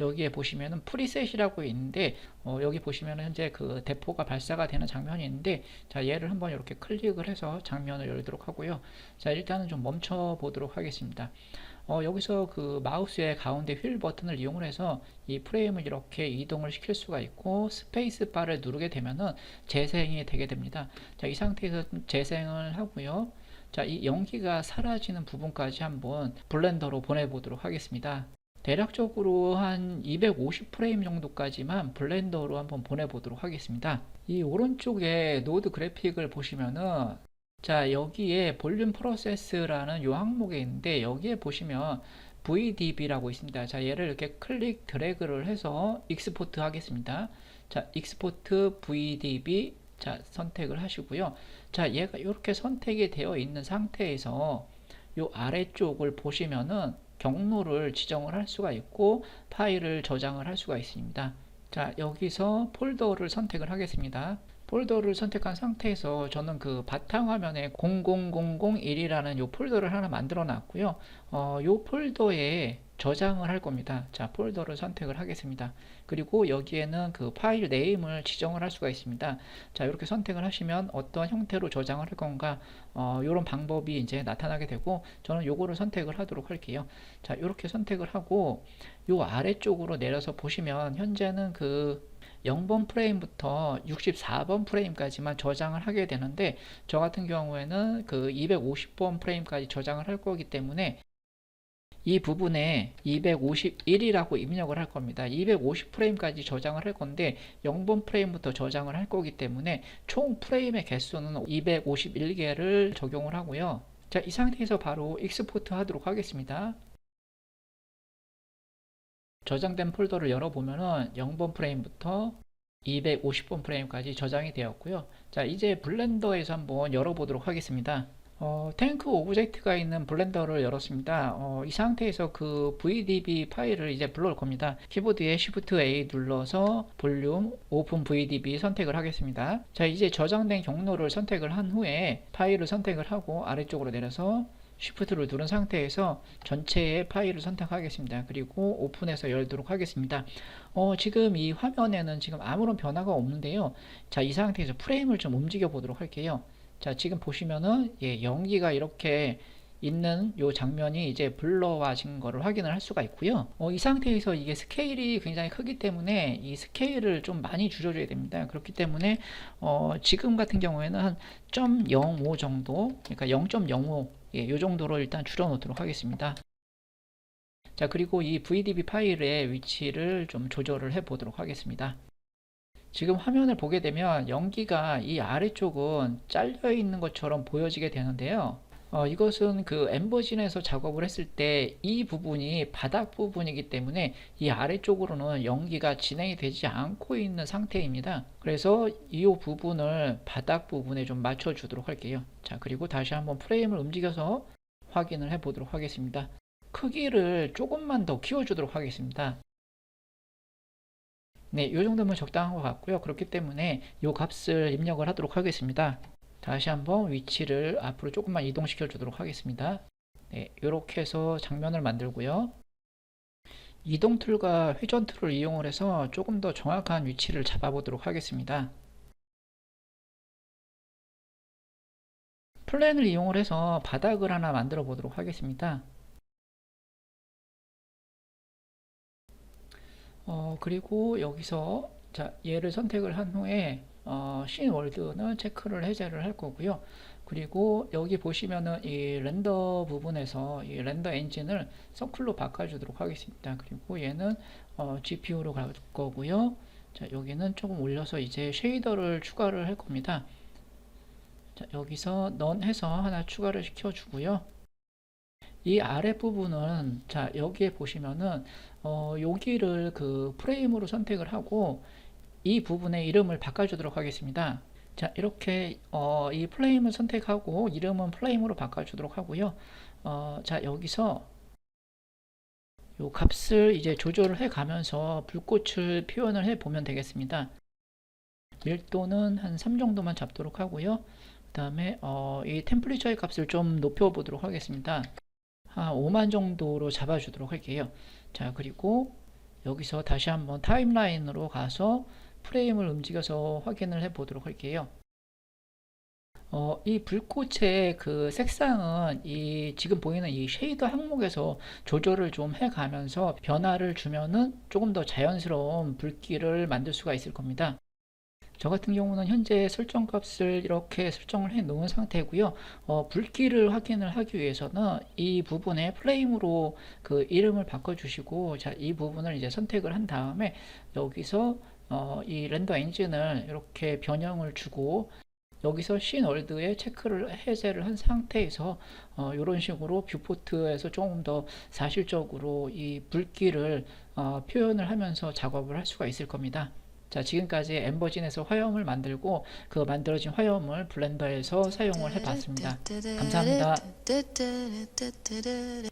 여기에 보시면은 프리셋이라고 있는데 어, 여기 보시면은 현재 그 대포가 발사가 되는 장면이 있는데 자 얘를 한번 이렇게 클릭을 해서 장면을 열도록 하고요. 자 일단은 좀 멈춰 보도록 하겠습니다. 어, 여기서 그 마우스의 가운데 휠 버튼을 이용을 해서 이 프레임을 이렇게 이동을 시킬 수가 있고 스페이스 바를 누르게 되면은 재생이 되게 됩니다. 자, 이 상태에서 재생을 하고요. 자, 이 연기가 사라지는 부분까지 한번 블렌더로 보내보도록 하겠습니다. 대략적으로 한 250프레임 정도까지만 블렌더로 한번 보내보도록 하겠습니다. 이 오른쪽에 노드 그래픽을 보시면은 자 여기에 볼륨 프로세스라는 요 항목에 있는데 여기에 보시면 VDB라고 있습니다. 자 얘를 이렇게 클릭 드래그를 해서 익스포트 하겠습니다. 자 익스포트 VDB 자 선택을 하시고요. 자 얘가 이렇게 선택이 되어 있는 상태에서 요 아래쪽을 보시면은 경로를 지정을 할 수가 있고 파일을 저장을 할 수가 있습니다. 자 여기서 폴더를 선택을 하겠습니다. 폴더를 선택한 상태에서 저는 그 바탕화면에 00001이라는 요 폴더를 하나 만들어 놨고요. 어, 요 폴더에 저장을 할 겁니다. 자, 폴더를 선택을 하겠습니다. 그리고 여기에는 그 파일 네임을 지정을 할 수가 있습니다. 자, 이렇게 선택을 하시면 어떤 형태로 저장을 할 건가, 어, 이런 방법이 이제 나타나게 되고, 저는 요거를 선택을 하도록 할게요. 자, 이렇게 선택을 하고, 요 아래쪽으로 내려서 보시면, 현재는 그 0번 프레임부터 64번 프레임까지만 저장을 하게 되는데 저 같은 경우에는 그 250번 프레임까지 저장을 할 거기 때문에 이 부분에 251이라고 입력을 할 겁니다. 250 프레임까지 저장을 할 건데 0번 프레임부터 저장을 할 거기 때문에 총 프레임의 개수는 251개를 적용을 하고요. 자, 이 상태에서 바로 익스포트 하도록 하겠습니다. 저장된 폴더를 열어보면은 0번 프레임부터 250번 프레임까지 저장이 되었고요. 자, 이제 블렌더에서 한번 열어보도록 하겠습니다. 어, 탱크 오브젝트가 있는 블렌더를 열었습니다. 어, 이 상태에서 그 VDB 파일을 이제 불러올 겁니다. 키보드에 Shift A 눌러서 볼륨 오픈 VDB 선택을 하겠습니다. 자, 이제 저장된 경로를 선택을 한 후에 파일을 선택을 하고 아래쪽으로 내려서 Shift를 누른 상태에서 전체의 파일을 선택하겠습니다. 그리고 오픈해서 열도록 하겠습니다. 어, 지금 이 화면에는 지금 아무런 변화가 없는데요. 자, 이 상태에서 프레임을 좀 움직여 보도록 할게요. 자, 지금 보시면은 예, 연기가 이렇게 있는 요 장면이 이제 블러와진 거를 확인을 할 수가 있고요. 어, 이 상태에서 이게 스케일이 굉장히 크기 때문에 이 스케일을 좀 많이 줄여줘야 됩니다. 그렇기 때문에 어, 지금 같은 경우에는 한 0.05 정도, 그러니까 0.05 예, 요 정도로 일단 줄여 놓도록 하겠습니다. 자, 그리고 이 VDB 파일의 위치를 좀 조절을 해 보도록 하겠습니다. 지금 화면을 보게 되면 연기가 이 아래쪽은 잘려 있는 것처럼 보여지게 되는데요. 어, 이것은 그 엠버진에서 작업을 했을 때 이 부분이 바닥 부분이기 때문에 이 아래쪽으로는 연기가 진행이 되지 않고 있는 상태입니다. 그래서 이 부분을 바닥 부분에 좀 맞춰 주도록 할게요. 자, 그리고 다시 한번 프레임을 움직여서 확인을 해 보도록 하겠습니다. 크기를 조금만 더 키워 주도록 하겠습니다. 네, 이 정도면 적당한 것 같고요. 그렇기 때문에 이 값을 입력을 하도록 하겠습니다. 다시 한번 위치를 앞으로 조금만 이동시켜 주도록 하겠습니다. 네, 이렇게 해서 장면을 만들고요. 이동 툴과 회전 툴을 이용을 해서 조금 더 정확한 위치를 잡아보도록 하겠습니다. 플랜을 이용을 해서 바닥을 하나 만들어 보도록 하겠습니다. 어, 그리고 여기서 자, 얘를 선택을 한 후에 어, 씬 월드는 체크를 해제를 할 거고요. 그리고 여기 보시면은 이 렌더 부분에서 이 렌더 엔진을 서클로 바꿔주도록 하겠습니다. 그리고 얘는 어, GPU로 갈 거고요. 자, 여기는 조금 올려서 이제 쉐이더를 추가를 할 겁니다. 자, 여기서 넌 해서 하나 추가를 시켜주고요. 이 아랫부분은 자 여기에 보시면은 어, 여기를 그 프레임으로 선택을 하고 이 부분의 이름을 바꿔주도록 하겠습니다. 자 이렇게 어, 이 플레임을 선택하고 이름은 플레임으로 바꿔주도록 하고요. 어, 자 여기서 요 값을 이제 조절을 해 가면서 불꽃을 표현을 해 보면 되겠습니다. 밀도는 한 3 정도만 잡도록 하고요. 그 다음에 어, 이 템플리처의 값을 좀 높여 보도록 하겠습니다. 한 5만 정도로 잡아주도록 할게요. 자, 그리고 여기서 다시 한번 타임라인으로 가서 프레임을 움직여서 확인을 해 보도록 할게요. 어, 이 불꽃의 그 색상은 이 지금 보이는 이 쉐이더 항목에서 조절을 좀 해가면서 변화를 주면은 조금 더 자연스러운 불길을 만들 수가 있을 겁니다. 저 같은 경우는 현재 설정 값을 이렇게 설정을 해 놓은 상태고요. 어, 불길을 확인을 하기 위해서는 이 부분에 프레임으로 그 이름을 바꿔 주시고 자, 이 부분을 이제 선택을 한 다음에 여기서 어, 이 렌더 엔진을 이렇게 변형을 주고 여기서 씬월드에 체크를 해제를 한 상태에서 어, 이런 식으로 뷰포트에서 조금 더 사실적으로 이 불길을 어, 표현을 하면서 작업을 할 수가 있을 겁니다. 자, 지금까지 엠버진에서 화염을 만들고 그 만들어진 화염을 블렌더에서 사용을 해봤습니다. 감사합니다.